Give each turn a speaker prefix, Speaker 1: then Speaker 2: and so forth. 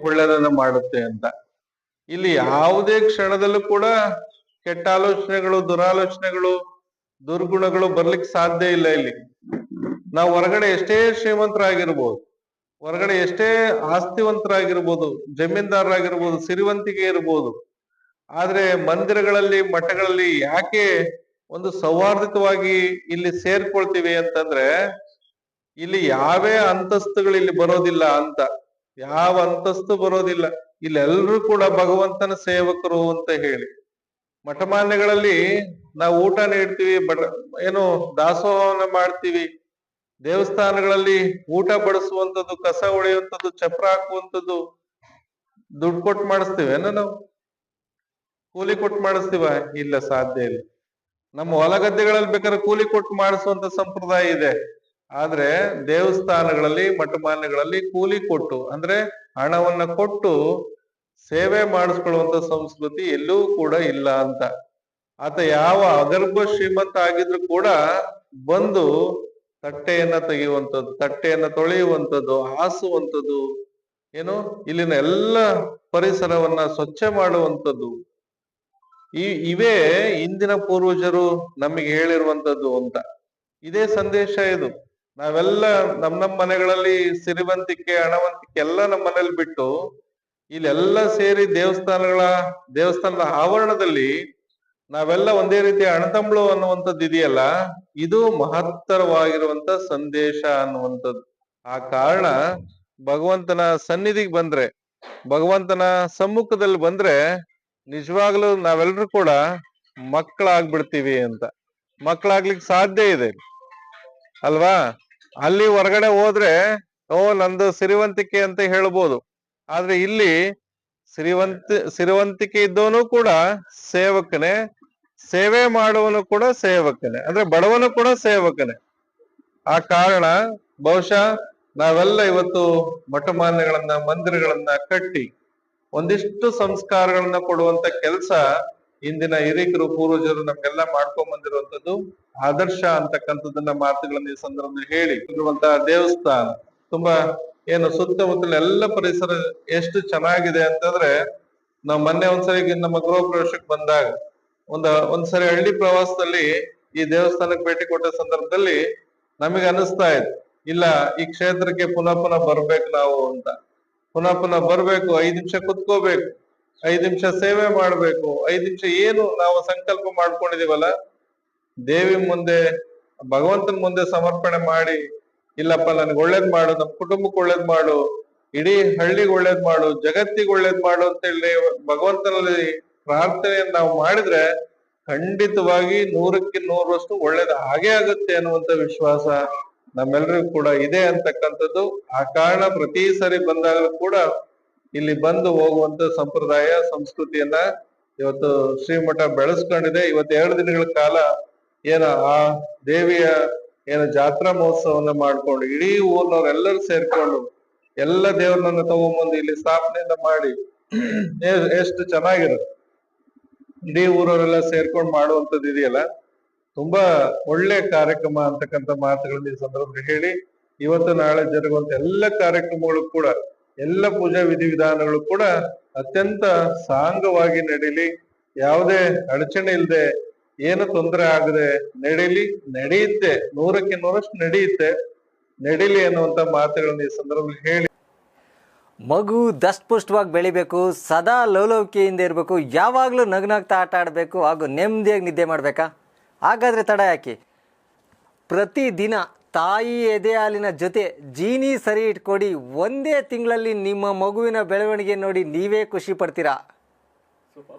Speaker 1: ಒಳ್ಳೆದನ್ನ ಮಾಡುತ್ತೆ ಅಂತ. ಇಲ್ಲಿ ಯಾವುದೇ ಕ್ಷಣದಲ್ಲೂ ಕೂಡ ಕೆಟ್ಟ ಆಲೋಚನೆಗಳು ದುರಾಲೋಚನೆಗಳು ದುರ್ಗುಣಗಳು ಬರ್ಲಿಕ್ಕೆ ಸಾಧ್ಯ ಇಲ್ಲ ಇಲ್ಲಿ. ನಾವು ಹೊರಗಡೆ ಎಷ್ಟೇ ಶ್ರೀಮಂತರಾಗಿರ್ಬೋದು ಹೊರಗಡೆ ಎಷ್ಟೇ ಆಸ್ತಿವಂತರಾಗಿರ್ಬೋದು ಜಮೀನ್ದಾರರಾಗಿರ್ಬೋದು ಸಿರಿವಂತಿಕೆ ಇರ್ಬೋದು ಆದ್ರೆ ಮಂದಿರಗಳಲ್ಲಿ ಮಠಗಳಲ್ಲಿ ಯಾಕೆ ಒಂದು ಸೌಹಾರ್ದಿತವಾಗಿ ಇಲ್ಲಿ ಸೇರ್ಕೊಳ್ತೀವಿ ಅಂತಂದ್ರೆ ಇಲ್ಲಿ ಯಾವೇ ಅಂತಸ್ತುಗಳು ಇಲ್ಲಿ ಬರೋದಿಲ್ಲ ಅಂತ. ಯಾವ ಅಂತಸ್ತು ಬರೋದಿಲ್ಲ. ಇಲ್ಲೆಲ್ಲರೂ ಕೂಡ ಭಗವಂತನ ಸೇವಕರು ಅಂತ ಹೇಳಿ. ಮಠಮಾನ್ಯಗಳಲ್ಲಿ ನಾವು ಊಟ ನೀಡ್ತೀವಿ ಬಡ, ಏನು ದಾಸೋಹವನ್ನ ಮಾಡ್ತೀವಿ. ದೇವಸ್ಥಾನಗಳಲ್ಲಿ ಊಟ ಬಡಿಸುವಂಥದ್ದು, ಕಸ ಹೊಡೆಯುವಂಥದ್ದು, ಚಪ್ರ ಹಾಕುವಂಥದ್ದು ದುಡ್ಡು ಕೊಟ್ಟು ಮಾಡಿಸ್ತೀವೇನ ನಾವು? ಕೂಲಿ ಕೊಟ್ಟು ಮಾಡಿಸ್ತೀವ? ಇಲ್ಲ, ಸಾಧ್ಯ ಇಲ್ಲ. ನಮ್ಮ ಹೊಲ ಗದ್ದೆಗಳಲ್ಲಿ ಬೇಕಾದ್ರೆ ಕೂಲಿ ಕೊಟ್ಟು ಮಾಡಿಸುವಂತ ಸಂಪ್ರದಾಯ ಇದೆ. ಆದ್ರೆ ದೇವಸ್ಥಾನಗಳಲ್ಲಿ, ಮಠಮಾನ್ಯಗಳಲ್ಲಿ ಕೂಲಿ ಕೊಟ್ಟು, ಅಂದ್ರೆ ಹಣವನ್ನ ಕೊಟ್ಟು ಸೇವೆ ಮಾಡಿಸ್ಕೊಳ್ಳುವಂತ ಸಂಸ್ಕೃತಿ ಎಲ್ಲೂ ಕೂಡ ಇಲ್ಲ ಅಂತ. ಆತ ಯಾವ ಅಗರ್ಭ ಶ್ರೀಮಂತ ಆಗಿದ್ರು ಕೂಡ ಬಂದು ತಟ್ಟೆಯನ್ನ ತೆಗೆಯುವಂಥದ್ದು, ತಟ್ಟೆಯನ್ನ ತೊಳೆಯುವಂಥದ್ದು, ಹಾಸುವಂಥದ್ದು, ಏನು? ಇಲ್ಲಿನ ಎಲ್ಲ ಪರಿಸರವನ್ನ ಸ್ವಚ್ಛ ಮಾಡುವಂಥದ್ದು. ಈ, ಇವೇ ಇಂದಿನ ಪೂರ್ವಜರು ನಮಗೆ ಹೇಳಿರುವಂತದ್ದು ಅಂತ. ಇದೇ ಸಂದೇಶ ಇದು. ನಾವೆಲ್ಲ ನಮ್ ನಮ್ ಮನೆಗಳಲ್ಲಿ ಸಿರಿವಂತಿಕೆ, ಹಣವಂತಿಕೆ ಎಲ್ಲ ನಮ್ಮ ಮನೇಲಿ ಬಿಟ್ಟು ಇಲ್ಲೆಲ್ಲ ಸೇರಿ ದೇವಸ್ಥಾನಗಳ, ದೇವಸ್ಥಾನದ ಆವರಣದಲ್ಲಿ ನಾವೆಲ್ಲ ಒಂದೇ ರೀತಿ ಅಣತಂಬಳು ಅನ್ನುವಂಥದ್ದು ಇದೆಯಲ್ಲ? ಇದು ಮಹತ್ತರವಾಗಿರುವಂತ ಸಂದೇಶ ಅನ್ನುವಂಥದ್ದು. ಆ ಕಾರಣ ಭಗವಂತನ ಸನ್ನಿಧಿಗೆ ಬಂದ್ರೆ, ಭಗವಂತನ ಸಮ್ಮುಖದಲ್ಲಿ ಬಂದ್ರೆ ನಿಜವಾಗ್ಲೂ ನಾವೆಲ್ಲರೂ ಕೂಡ ಮಕ್ಕಳಾಗ್ಬಿಡ್ತೀವಿ ಅಂತ. ಮಕ್ಕಳಾಗ್ಲಿಕ್ಕೆ ಸಾಧ್ಯ ಇದೆ. ಅಲ್ವಾ? ಅಲ್ಲಿ ಹೊರಗಡೆ ಹೋದ್ರೆ, ಓ, ನಂದು ಸಿರಿವಂತಿಕೆ ಅಂತ ಹೇಳ್ಬೋದು. ಆದ್ರೆ ಇಲ್ಲಿ ಸಿರಿವಂತ, ಸಿರಿವಂತಿಕೆ ಇದ್ದವನು ಕೂಡ ಸೇವಕನೇ, ಸೇವೆ ಮಾಡುವನು ಕೂಡ ಸೇವಕನೇ, ಅಂದ್ರೆ ಬಡವನು ಕೂಡ ಸೇವಕನೇ. ಆ ಕಾರಣ ಬಹುಶಃ ನಾವೆಲ್ಲ ಇವತ್ತು ಮಠಮಾನ್ಯಗಳನ್ನ, ಮಂದಿರಗಳನ್ನ ಕಟ್ಟಿ ಒಂದಿಷ್ಟು ಸಂಸ್ಕಾರಗಳನ್ನ ಕೊಡುವಂತ ಕೆಲಸ ಇಂದಿನ ಹಿರಿಕರು, ಪೂರ್ವಜರು ನಮ್ಗೆಲ್ಲ ಮಾಡ್ಕೊಂಡ್ ಬಂದಿರುವಂತದ್ದು ಆದರ್ಶ ಅಂತಕ್ಕಂಥದ್ದನ್ನ ಮಾತುಗಳನ್ನ ಈ ಸಂದರ್ಭದಲ್ಲಿ ಹೇಳಿ ಇರುವಂತಹ ದೇವಸ್ಥಾನ. ತುಂಬಾ ಏನು ಸುತ್ತಮುತ್ತಲ ಎಲ್ಲ ಪರಿಸರ ಎಷ್ಟು ಚೆನ್ನಾಗಿದೆ ಅಂತಂದ್ರೆ ನಾವು ಮೊನ್ನೆ ಒಂದ್ಸರಿ ನಮ್ಮ ಗೃಹ ಪ್ರವೇಶಕ್ಕೆ ಬಂದಾಗ ಒಂದ ಒಂದ್ಸರಿ ಹಳ್ಳಿ ಪ್ರವಾಸದಲ್ಲಿ ಈ ದೇವಸ್ಥಾನಕ್ಕೆ ಭೇಟಿ ಕೊಟ್ಟ ಸಂದರ್ಭದಲ್ಲಿ ನಮಗೆ ಅನಿಸ್ತಾ ಇತ್ತು. ಇಲ್ಲ, ಈ ಕ್ಷೇತ್ರಕ್ಕೆ ಪುನಃ ಪುನಃ ಬರ್ಬೇಕು ನಾವು ಅಂತ. ಪುನಃ ಪುನಃ ಬರ್ಬೇಕು, ಐದ್ ನಿಮಿಷ ಕುತ್ಕೋಬೇಕು. ಐದ್ ನಿಮಿಷ ಸೇವೆ ಮಾಡ್ಬೇಕು. ಐದು ನಿಮಿಷ ಏನು ನಾವು ಸಂಕಲ್ಪ ಮಾಡ್ಕೊಂಡಿದೀವಲ್ಲ? ದೇವಿ ಮುಂದೆ, ಭಗವಂತನ ಮುಂದೆ ಸಮರ್ಪಣೆ ಮಾಡಿ, ಇಲ್ಲಪ್ಪ, ನನ್ಗೆ ಒಳ್ಳೇದ್ ಮಾಡು ನಮ್ ಕುಟುಂಬಕ್ಕೆ ಒಳ್ಳೇದ್ ಮಾಡು, ಇಡೀ ಹಳ್ಳಿಗೆ ಒಳ್ಳೇದ್ ಮಾಡು, ಜಗತ್ತಿಗೆ ಒಳ್ಳೇದ್ ಮಾಡು ಅಂತ ಹೇಳಿ ಭಗವಂತನಲ್ಲಿ ಪ್ರಾರ್ಥನೆಯನ್ನು ನಾವು ಮಾಡಿದ್ರೆ ಖಂಡಿತವಾಗಿ ನೂರಕ್ಕೆ ನೂರರಷ್ಟು ಒಳ್ಳೇದು ಹಾಗೆ ಆಗುತ್ತೆ ಅನ್ನುವಂತ ವಿಶ್ವಾಸ ನಮ್ಮೆಲ್ಲರಿಗೂ ಕೂಡ ಇದೆ ಅಂತಕ್ಕಂಥದ್ದು. ಆ ಕಾರಣ ಪ್ರತಿ ಸರಿ ಬಂದಾಗಲೂ ಕೂಡ ಇಲ್ಲಿ ಬಂದು ಹೋಗುವಂತ ಸಂಪ್ರದಾಯ, ಸಂಸ್ಕೃತಿಯನ್ನ ಇವತ್ತು ಶ್ರೀಮಠ ಬೆಳೆಸ್ಕೊಂಡಿದೆ. ಇವತ್ತು ಎರಡು ದಿನಗಳ ಕಾಲ ಏನ ಆ ದೇವಿಯ ಏನ ಜಾತ್ರಾ ಮಹೋತ್ಸವನ್ನ ಮಾಡ್ಕೊಂಡು ಇಡೀ ಊರ್ನವ್ರೆಲ್ಲರೂ ಸೇರ್ಕೊಂಡು ಎಲ್ಲ ದೇವ್ರನ್ನ ತಗೊಂಬಂದು ಇಲ್ಲಿ ಸ್ಥಾಪನೆಯಿಂದ ಮಾಡಿ ಎಷ್ಟು ಚೆನ್ನಾಗಿರುತ್ತೆ. ಇಡೀ ಊರವರೆಲ್ಲ ಸೇರ್ಕೊಂಡು ಮಾಡುವಂತದ್ದು ಇದೆಯಲ್ಲ. ತುಂಬಾ ಒಳ್ಳೆ ಕಾರ್ಯಕ್ರಮ ಅಂತಕ್ಕಂಥ ಮಾತುಗಳನ್ನ ಈ ಸಂದರ್ಭದಲ್ಲಿ ಹೇಳಿ, ಇವತ್ತು ನಾಳೆ ಜರುಗುವಂತ ಎಲ್ಲ ಕಾರ್ಯಕ್ರಮಗಳು ಕೂಡ ಎಲ್ಲ ಪೂಜಾ ವಿಧಿವಿಧಾನಗಳು ಕೂಡ ಅತ್ಯಂತ ಸಾಂಗವಾಗಿ ನಡೀಲಿ. ಯಾವುದೇ ಅಡಚಣೆ ಇಲ್ಲದೆ ಏನು ತೊಂದರೆ ಆಗದೆ ನಡೀಲಿ. ನಡೆಯುತ್ತೆ. ನೂರಕ್ಕೆ ನೂರಷ್ಟು ನಡೆಯುತ್ತೆ. ನಡೀಲಿ ಅನ್ನುವಂತ ಮಾತುಗಳನ್ನ ಈ ಸಂದರ್ಭದಲ್ಲಿ ಹೇಳಿ.
Speaker 2: ಮಗು ದಷ್ಟಪುಷ್ಟವಾಗಿ ಬೆಳಿಬೇಕು, ಸದಾ ಲವಲವಿಕೆಯಿಂದ ಇರಬೇಕು, ಯಾವಾಗಲೂ ನಗ್ನಾಗ್ತಾ ಆಟ ಆಡಬೇಕು ಹಾಗೂ ನೆಮ್ಮದಿಯಾಗಿ ನಿದ್ದೆ ಮಾಡಬೇಕಾ? ಹಾಗಾದರೆ ತಡ ಯಾಕೆ? ಪ್ರತಿದಿನ ತಾಯಿ ಎದೆ ಹಾಲಿನ ಜೊತೆ ಜೀನಿ ಸರಿ ಇಟ್ಕೊಡಿ, ಒಂದೇ ತಿಂಗಳಲ್ಲಿ ನಿಮ್ಮ ಮಗುವಿನ ಬೆಳವಣಿಗೆ ನೋಡಿ ನೀವೇ ಖುಷಿ ಪಡ್ತೀರಾ?